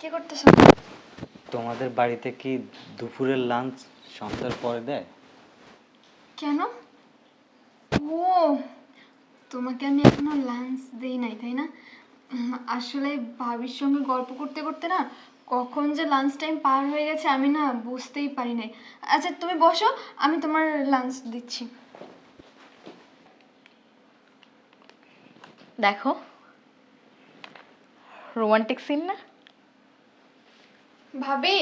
কি করতেছ? তোমাদের বাড়িতে কি দুপুরের লাঞ্চ সন্ধ্যার পরে দেয়? কেন? ও তোমাকে আমি এখনও লাঞ্চ দেই নাই তাই না? আসলে ভাবির সঙ্গে গল্প করতে করতে না কখন যে লাঞ্চ টাইম পার হয়ে গেছে আমি না বুঝতেই পারি নাই। আচ্ছা তুমি বসো আমি তোমার লাঞ্চ দিচ্ছি। দেখো রোমান্টিক সিন না? ভাবি?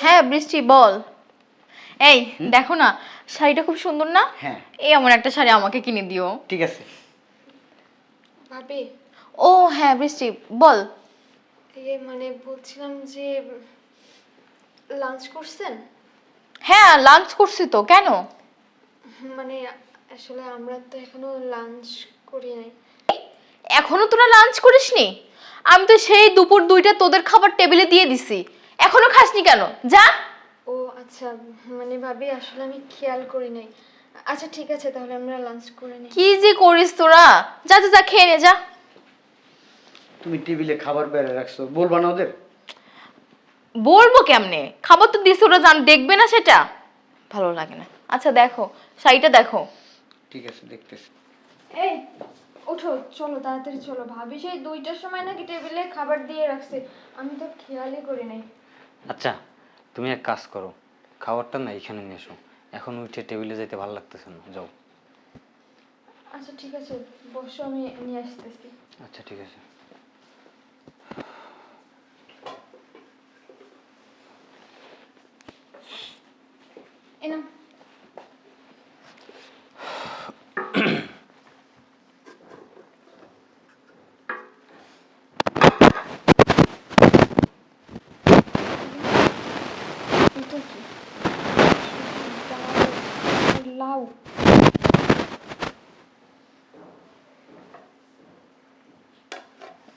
হ্যাঁ বৃষ্টি বল। এই দেখো না শাড়িটা খুব সুন্দর না? হ্যাঁ। এই এমন একটা শাড়ি আমাকে কিনে দিও। ঠিক আছে। ভাবি? ও হ্যাঁ বৃষ্টি বল। ইয়ে মানে বলছিলাম যে লাঞ্চ করছেন? হ্যাঁ লাঞ্চ করছি তো কেন? মানে আসলে আমরা তো এখনও লাঞ্চ করি নাই। এখনও তোরা লাঞ্চ করিসনি? আমি তো সেই দুপুর দুইটা তোদের খাবার টেবিলে দিয়ে দিছি। এখনও খাসনি কেন? যা। ও আচ্ছা মানে ভাবি আসলে আমি খেয়াল করি নাই। আচ্ছা ঠিক আছে তাহলে আমরা লাঞ্চ করে নিই কি যে করিস তোরা? যা যা যা খেয়ে নে যা। তুমি টেবিলে খাবার বেড়ে রাখছো। বলবা না ওদের। বলব কেমনে? খাবার তো দিছি ওরা জান দেখবে না সেটা? ভালো লাগে না। আচ্ছা দেখো শাড়িটা দেখো। ঠিক আছে দেখতেছি। এই ওঠো চলো তাড়াতাড়ি চলো। ভাবি সেই দুইটার সময় নাকি টেবিলে খাবার দিয়ে রাখছে। আমি তো খেয়ালই করি নাই। আচ্ছা তুমি এক কাজ করো খাবারটা না এখানে নিয়ে এসো। এখন উঠে টেবিলে যেতে ভালো লাগতেছে না যাও। আচ্ছা ঠিক আছে বসো আমি নিয়ে আসতেছি। আচ্ছা ঠিক আছে এই নাও এটা কি? ডাল, লাউ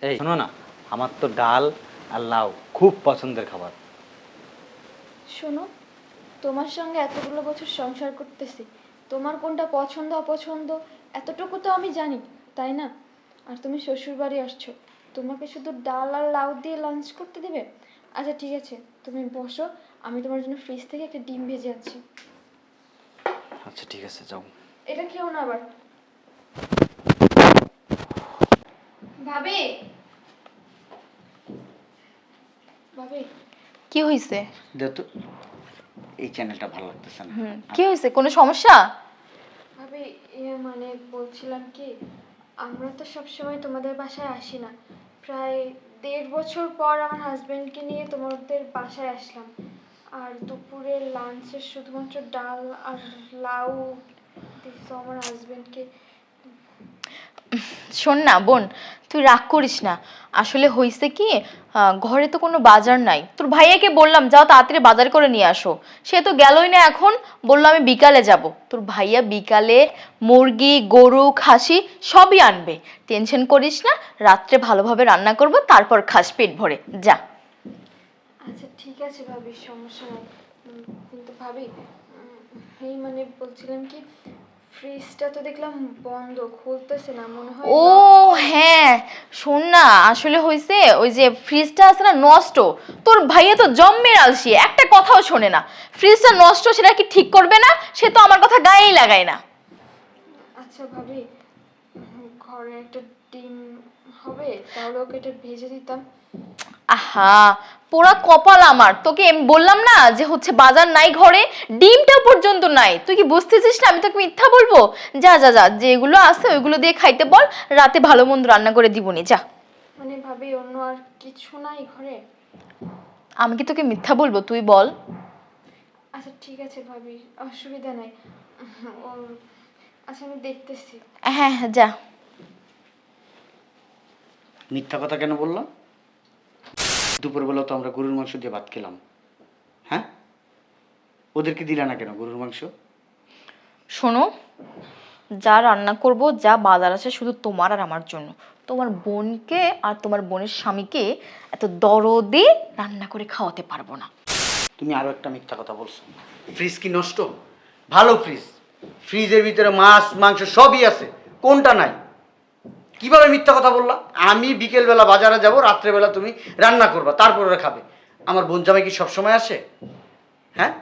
এই শোনো না আমার তো ডাল আর লাউ খুব পছন্দের খাবার। শোনো তোমার সঙ্গে এতগুলো বছর সংসার করতেছি তোমার কোনটা পছন্দ অপছন্দ এতটুকু তো আমি জানি তাই না? আর তুমি শ্বশুর বাড়ি আসছো তোমাকে শুধু ডাল আর লাউ দিয়ে লাঞ্চ করতে দিবে? আচ্ছা ঠিক আছে তুমি বসো আমি তোমার জন্য ফ্রিজ থেকে একটা ডিম ভেজে আনছি। আচ্ছা ঠিক আছে যাও। এটা খেও না আবার। ভাবি ভাবি কি হয়েছে দেখ এই চ্যানেলটা ভালো লাগতেছে না। কি হয়েছে কোনো সমস্যা? ভাবি ইয়ে মানে বলছিলাম কি আমরা তো সবসময় তোমাদের বাসায় আসি না। প্রায় দেড় বছর পর আমার হাজবেন্ডকে নিয়ে তোমাদের বাসায় আসলাম। আর দুপুরে লাঞ্চে শুধুমাত্র ডাল আর লাউ দিছো আমার হাজবেন্ডকে শোন না, বোন, তুই রাগ করিস না। আসলে হয়েছে কি ঘরে তো কোনো বাজার নাই। তোর ভাইয়াকে বললাম, যাও তাড়াতাড়ি বাজার করে নিয়ে আসো। সে তো গেলই না এখন, বলল, আমি বিকালে যাব। তোর ভাইয়া বিকালে মুরগি, গরু, খাসি সবই আনবে। টেনশন করিস না, রাত্রে ভালোভাবে রান্না করব, তারপর খাস পেট ভরে। যা। আচ্ছা ঠিক আছে ভাবি, সমস্যা নাই। কিন্তু ভাবি এই মানে বলছিলাম কি ফ্রিজটা তো দেখলাম বন্ধ খুলতেছে না মনে হয় ও হ্যাঁ শোন না আসলে হয়েছে ওই যে ফ্রিজটা আছে না নষ্ট তোর ভাইয়া তো জম্মের আলসি একটা কথাও শোনে না। ফ্রিজটা নষ্ট সেটা কি ঠিক করবে না? সে তো আমার কথা গায়েই লাগায় না। আচ্ছা ভাবি ঘরে একটা ডিম হবে তাহলে ওকে এটা ভেজে দিতাম। আহা পোড়া কপাল আমার। তোকে বললাম না যে হচ্ছে বাজার নাই ঘরে ডিমটা পর্যন্ত নাই। তুই কি বুঝতেছিস না? আমি তোকে মিথ্যা বলব? যা যা যা যেগুলো আছে ওইগুলো দিয়ে খাইতে বল রাতে ভালো মন্দ রান্না করে দিবনি যা। মানে ভাবি অন্য আর কিছু নাই ঘরে? আমি কি তোকে মিথ্যা বলব? তুই বল। আচ্ছা ঠিক আছে ভাবি অসুবিধা নাই। ও আচ্ছা আমি দেখতেছি। হ্যাঁ হ্যাঁ যা। মিথ্যা কথা কেন বললাম দুপুরবেলা তো আমরা গরুর মাংস দিয়ে ভাত খেলাম। হ্যাঁ? ওদেরকে দিলা না কেন গরুর মাংস? শোনো যা রান্না করব যা বাজার আছে শুধু তোমার আর আমার জন্য। তোমার বোনকে আর তোমার বোনের স্বামীকে এত দরদে রান্না করে খাওয়াতে পারব না। তুমি আরও একটা মিথ্যা কথা বলছো। ফ্রিজ কি নষ্ট? ভালো ফ্রিজ। ফ্রিজের ভিতরে মাছ মাংস সবই আছে। কোনটা নাই? কীভাবে মিথ্যা কথা বললা? আমি বিকেলবেলা বাজারে যাব রাত্রেবেলা তুমি রান্না করবা তারপর ওরা খাবে। আমার বোন জামাই কি সবসময় আসে? হ্যাঁ?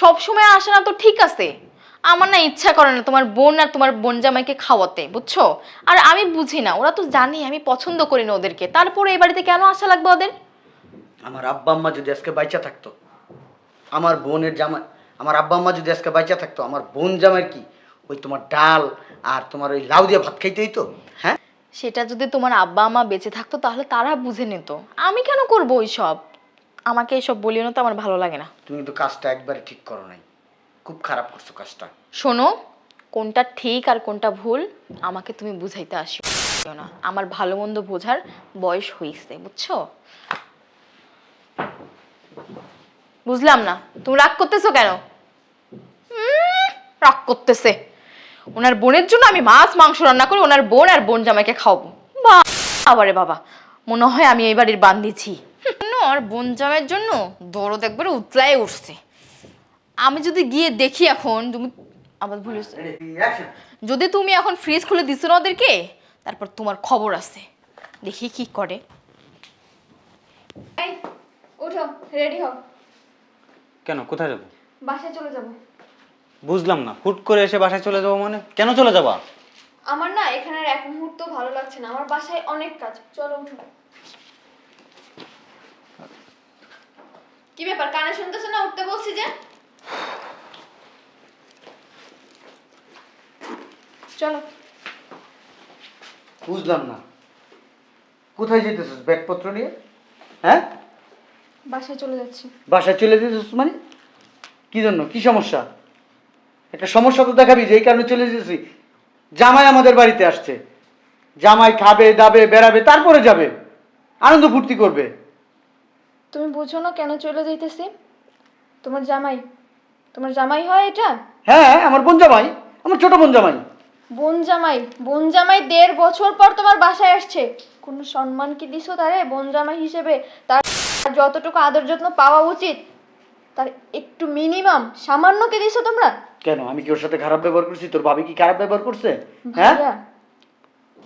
সব সময় আসে না তো ঠিক আছে। আমার না ইচ্ছা করে না তোমার বোন আর তোমার বোন জামাইকে খাওয়াতে বুঝছ? আর আমি বুঝি না ওরা তো জানি আমি পছন্দ করি না ওদেরকে। তারপরে এই বাড়িতে কেন আসা লাগবে ওদের? আমার আব্বা আম্মা যদি আজকে বাইচা থাকতো আমার বোনের জামাই আমার আব্বা আম্মা যদি আজকে বাইচা থাকতো আমার বোন জামাই কি ওই তোমার ডাল আর তোমার ওই লাউ দিয়ে ভাত খাইতেই তো হ্যাঁ? সেটা যদি তোমার আব্বা আমা বেঁচে থাকতো তাহলে তারা বুঝে নিত। আমি কেন করব ওই সব আমাকে এসব বলিও না তো আমার ভালো লাগে না। তুমি কিন্তু কাজটা একবারে ঠিক করো নাই। খুব খারাপ করছ কাজটা। শোনো কোনটা ঠিক আর কোনটা ভুল আমাকে তুমি বুঝাইতে আসিও না। আমার ভালো মন্দ বোঝার বয়স হয়েছে বুঝছ? বুঝলাম না। তুমি রাগ করতেছো কেন? রাগ করতেছে। ওনার বোনের জন্য আমি মাছ মাংস রান্না করে ওনার বোন আর বোন জামাইকে খাওয়াবো। বাবারে বাবা মনে হয় আমি এই বাড়ির বান্ধিছি আর বোন জামাইয়ের জন্য দরদ একবারে উতলায় উঠছে। আমি যদি গিয়ে দেখি এখন তুমি আবার ভুলে যদি তুমি এখন ফ্রিজ খুলে দিছো না ওদেরকে তারপর তোমার খবর আছে। দেখি কি করে। রেডি হও। কেন? কোথায় যাব? বাসায় চলে যাব। বুঝলাম না। হুট করে এসে বাসায় চলে যাব মানে? কেন চলে যাবা? আমার না এখানে আর এক মুহূর্ত ভালো লাগছে না। আমার বাসায় অনেক কাজ। চলো উঠো। কি ব্যাপার কানে শুনতেছো না? উঠতে বলছি যে। চলো। বুঝলাম না। কোথায় যেতেছিস ব্যাগপত্র নিয়ে? হ্যাঁ? বাসায় চলে যাচ্ছি। বাসায় চলে যেতেছিস মানে? কি জন্য? কি সমস্যা? একটা সমস্যা তো দেখাবি যে এই কারণে চলে যেতেছি। জামাই আমাদের বাড়িতে আসছে। জামাই খাবে দাবে বেড়াবে তারপরে যাবে। আনন্দ ফুর্তি করবে। তুমি বুঝো না কেন চলে যাইতেছি? তোমার জামাই তোমার জামাই হয় এটা? হ্যাঁ আমার বোন জামাই আমার ছোট বোন জামাই। বোন জামাই বোন জামাই দেড় বছর পর তোমার বাসায় আসছে। কোনো সম্মান কি দিছো তারে? বোন জামাই হিসেবে তার যতটুকু আদর যত্ন পাওয়া উচিত তার একটু মিনিমাম সামান্য কি দিছো তোমরা? কেন? আমি কি ওর সাথে খারাপ ব্যবহার করছি? তোর ভাবি কি খারাপ ব্যবহার করছে? হ্যাঁ? ভাইয়া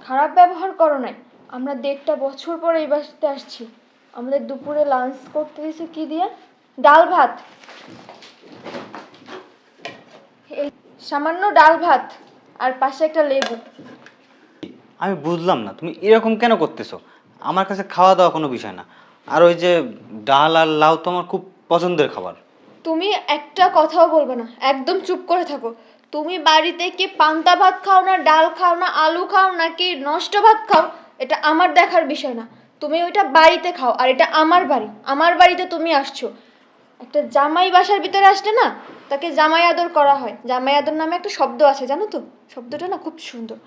খারাপ ব্যবহার করো নাই। আমরা দেড়টা বছর পরে এই বাসাতে আসছি। আমাদের দুপুরে লাঞ্চ করতে দিয়েছে কি দিয়ে? ডাল ভাত। এই সামান্য ডাল ভাত আর পাশে একটা লেবু। আমি বুঝলাম না তুমি এরকম কেন করতেছো? আমার কাছে খাওয়া দাওয়া কোনো বিষয় না। আর ওই যে ডাল আর লাউ তো আমার খুব পছন্দের খাবার। তুমি একটা কথাও বলবে না, একদম চুপ করে থাকো। তুমি বাড়িতে কি পান্তা ভাত খাও না, ডাল খাও না, আলু খাও নাকি নষ্ট ভাত খাও, এটা আমার দেখার বিষয় না। তুমি ওইটা বাড়িতে খাও আর এটা আমার বাড়ি, আমার বাড়িতে তুমি আসছো। একটা জামাই বাসার ভিতরে আসলে না, তাকে জামাই আদর করা হয়। জামাই আদর নামে একটা শব্দ আছে, জানো তো? শব্দটা না খুব সুন্দর।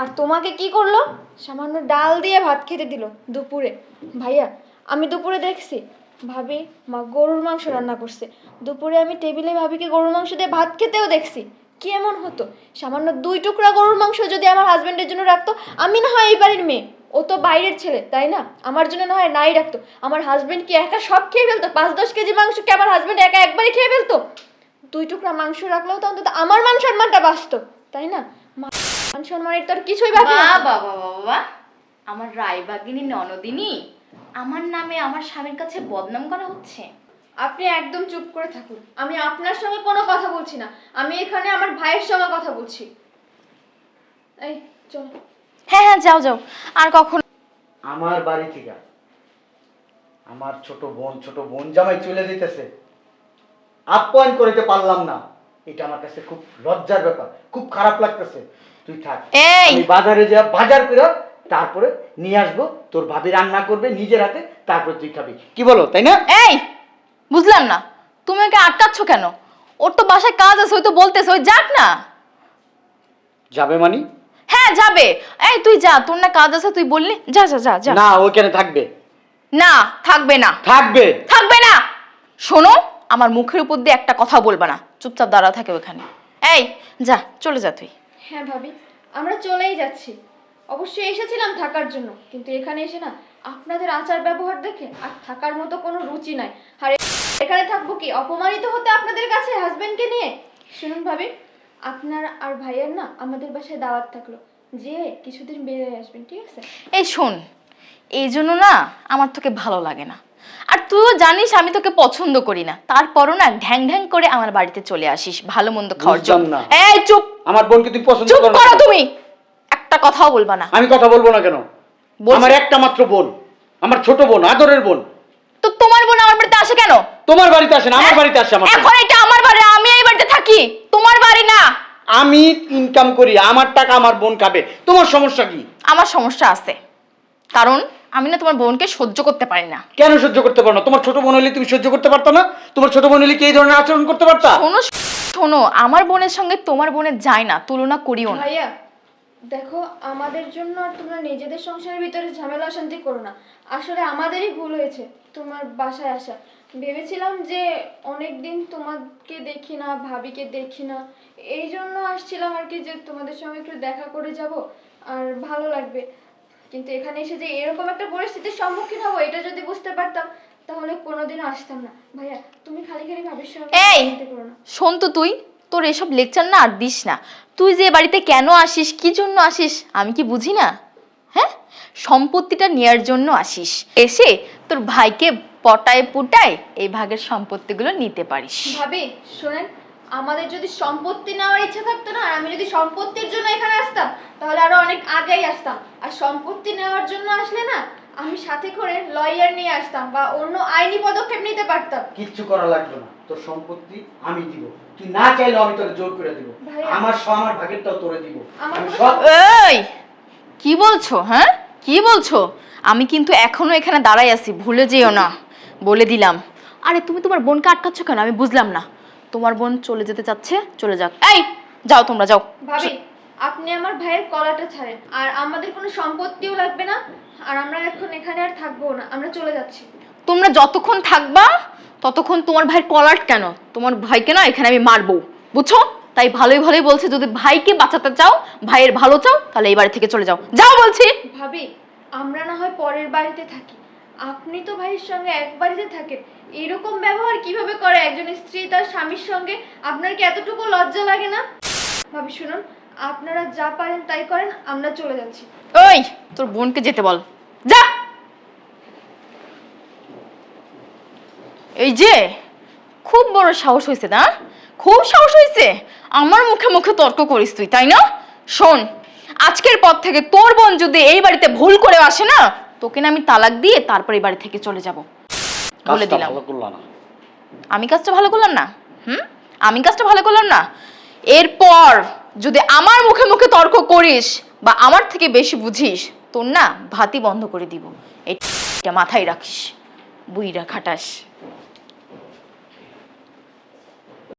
আর তোমাকে কি করল? সামান্য ডাল দিয়ে ভাত খেতে দিল দুপুরে। ভাইয়া, আমি দুপুরে দেখছি ভাবি মা গরুর মাংস রান্না করছে। দুপুরে আমি টেবিলে ভাবিকে গরুর মাংস দিয়ে ভাত খেতেও দেখছি। কি এমন হতো? সামান্য দুই টুকরা গরুর মাংস যদি আমার হাজব্যান্ডের জন্য রাখতো আমি না হয় এই বাড়ির মেয়ে। ও তো বাইরের ছেলে তাই না? আমার জন্য না হয় নাই রাখতো। আমার হাজবেন্ড কি একা সব খেয়ে ফেলতো? পাঁচ দশ কেজি মাংস কি আমার হাজবেন্ড একা একবারই খেয়ে ফেলতো? দুই টুকরা মাংস রাখলেও তো অন্তত আমার মান সম্মানটা বাঁচতো তাই না? মান সম্মানের তো আর কিছুই বাকি। বাবা বাবা বাবা আমার রায়বাগিনী ননদিনী? আমার নামে আমার স্বামীর কাছে বদনাম করা হচ্ছে? আপনি একদম চুপ করে থাকুন। আমি আপনার সঙ্গে কোনো কথা বলছি না। আমি এখানে আমার ভাইয়ের সঙ্গে কথা বলছি। এই চলো। হ্যাঁ হ্যাঁ যাও যাও। আর কখন আমার বাড়ি থেকে আমার ছোট বোন ছোট বোন জামাই চলে যেতেছে। আপ্যায়ন করিতে পারলাম না। এটা আমার কাছে খুব লজ্জার ব্যাপার। খুব খারাপ লাগতেছে। তুই থাক। এই! বাজারে যা বাজার করে তারপরে নিয়ে আসব তোর ভাবি রান্না করবে নিজের হাতে তারপর তুই খাবি। কি বলো তাই না? এই বুঝলাম না। তুমি ওকে আটকাচ্ছ কেন? ওর তো বাসায় কাজ আছে ওই তো বলতেছে ওই যাক না। যাবে মানি? হ্যাঁ যাবে। এই তুই যা তোর না কাজ আছে তুই বললি। যা যা যা যা। না ওইখানে থাকবে। না থাকবে না। থাকবে? থাকবে না। শোনো আমার মুখের উপর দিয়ে একটা কথা বলবে না। চুপচাপ দাঁড়া থাকে ওখানে। এই যা চলে যা তুই। হ্যাঁ ভাবি আমরা চলেই যাচ্ছি। অবশ্যই এসেছিলাম থাকার জন্য কিন্তু এখানে এসে না আপনাদের আচার ব্যবহার দেখে আর থাকার মতো কোনো রুচি নাই। আর এখানে থাকব কি? অপমানিত হতে আপনাদের কাছে হাজবেন্ডকে নিয়ে? শুনুন ভাবি আপনার আর ভাইয়ের না আমাদের বাসায় দাওয়াত থাকল। যে কিছুদিন বেড়ে আসবেন ঠিক আছে? এই শোন এই জন্য না আমার তোকে ভালো লাগে না। আর তুইও জানিস আমি তোকে পছন্দ করি না। তারপরও না ঢ্যাং ঢ্যাং করে আমার বাড়িতে চলে আসিস ভালো মন্দ খাওয়ার জন্য। না। এই চুপ! আমার বোনকে তুমি পছন্দ চুপ করো? তুমি! একটা কথাও বলবা না। আমি কথা বলব না কেন? বলছি- আমার একটা মাত্র বোন আমার ছোট বোন আদরের বোন। তো তোমার বোন আমার বাড়িতে আসে কেন? তোমার বাড়িতে আসে না আমার হ্যাঁ? বাড়িতে আসে আমার বোন। এখন এটা আমার বাড়ি আমি এই বাড়িতে থাকি তোমার বাড়ি না। আমি ইনকাম করি আমার টাকা আমার বোন খাবে। তোমার সমস্যা কি? আমার সমস্যা আছে। কারণ আমি না তোমার বোনকে সহ্য করতে পারি না। কেন সহ্য করতে পারো না? তোমার ছোট বোন হলে তুমি সহ্য করতে পারতো না? তোমার ছোট বোন হলে কি এই ধরনের আচরণ করতে পারতা? শোনো শোনো আমার বোনের সঙ্গে তোমার বোনের যায় না তুলনা করিও না। ভাইয়া দেখো আমাদের জন্য আর তোমরা নিজেদের সংসারের ভিতরে ঝামেলা অশান্তি করো না। আসলে আমাদেরই ভুল হয়েছে তোমার বাসায় আসা। ভেবেছিলাম যে অনেক দিন তোমাকে দেখি না ভাবিকে দেখি না। এই জন্য আসছিলাম আর কি যে তোমাদের সঙ্গে একটু দেখা করে যাব আর ভালো লাগবে। কিন্তু এখানে এসে যে এরকম একটা পরিস্থিতির সম্মুখীন হব এটা যদি বুঝতে পারতাম তাহলে কোনোদিন আসতাম না। ভাইয়া তুমি খালি খালি ভাবির সঙ্গে এই! করো না। শোন তো তুই। তোর এসব লেকচার না আর দিস না। তুই যে বাড়িতে কেন আসিস, কি জন্য আসিস, আমি কি বুঝি না? হ্যাঁ? সম্পত্তিটা নেয়ার জন্য আসিস। এসে তোর ভাইকে পটায় পুটায় এই ভাগের সম্পত্তিগুলো নিতে পারিস। ভাবি, শোনেন, আমাদের যদি সম্পত্তি নেওয়ার ইচ্ছা থাকতো না, আর আমি যদি সম্পত্তির জন্য এখানে আসতাম, তাহলে আরও অনেক আগেই আসতাম। আর সম্পত্তি নেওয়ার জন্য আসলে না আমি সাথে করে লয়ার নিয়ে আসতাম বা অন্য আইনি পদক্ষেপ নিতে পারতাম। কিচ্ছু করা লাগবে না। তোর সম্পত্তি আমি দিব। তুই না চাইলেও আমি তোকে জোর করে দিব। আমার সব আমার ভাগেরটাও তোরে দিব। আমি সব এই! কি বলছো হ্যাঁ? কি বলছো? আমি কিন্তু এখনও এখানে দাঁড়াই আছি ভুলে যেও না। বলে দিলাম। আরে তুমি তোমার বোনকে আটকাচ্ছ কেন? আমি বুঝলাম না। তোমার বোন চলে যেতে চাচ্ছে চলে যাক। এই যাও তোমরা যাও। ভাবি আপনি আমার ভাইয়ের কলাটা ছাড়েন। আর আমাদের কোনো সম্পত্তিও লাগবে না। আর আমরা এখন এখানে আর থাকব না। আমরা চলে যাচ্ছি। তোমরা যতক্ষণ থাকবা ততক্ষণ তোমার ভাইয়ের কলার কেন? তোমার ভাইকে না এখানে আমি মারবো। বুঝছ? তাই ভালোই ভালোই বলছে যদি ভাইকে বাঁচাতে চাও ভাইয়ের ভালো চাও তাহলে এই বাড়ি থেকে চলে যাও। যাও বলছি। ভাবি আমরা না হয় পরের বাড়িতে থাকি। আপনি তো ভাইয়ের সঙ্গে এক বাড়িতে থাকেন। এরকম ব্যবহার কীভাবে করে একজন স্ত্রী তার স্বামীর সঙ্গে? আপনার কি এতটুকু লজ্জা লাগে না? ভাবি শুনুন। আপনারা যা পারেন তাই করেন আমরা চলে যাচ্ছি। ওই তোর বোনকে যেতে বল। যা! এই যে খুব বড় সাহস হয়েছে না? খুব সাহস হয়েছে আমার মুখে মুখে তর্ক করিস তুই তাই না? শোন আজকের পর থেকে তোর বোন যদি এই বাড়িতে ভুল করে আসে না তোকে না আমি তালাক দিয়ে তারপর এই বাড়ি থেকে চলে যাব। বলে দিলাম। ভালো করলা না। আমি কাজটা ভালো করলাম না? হুম? আমি কাজটা ভালো করলাম না? এরপর যদি আমার মুখে মুখে তর্ক করিস বা আমার থেকে বেশি বুঝিস, তোর না ভাতি বন্ধ করে দিব। এটা মাথায় রাখিস, বুইরা খাটাস।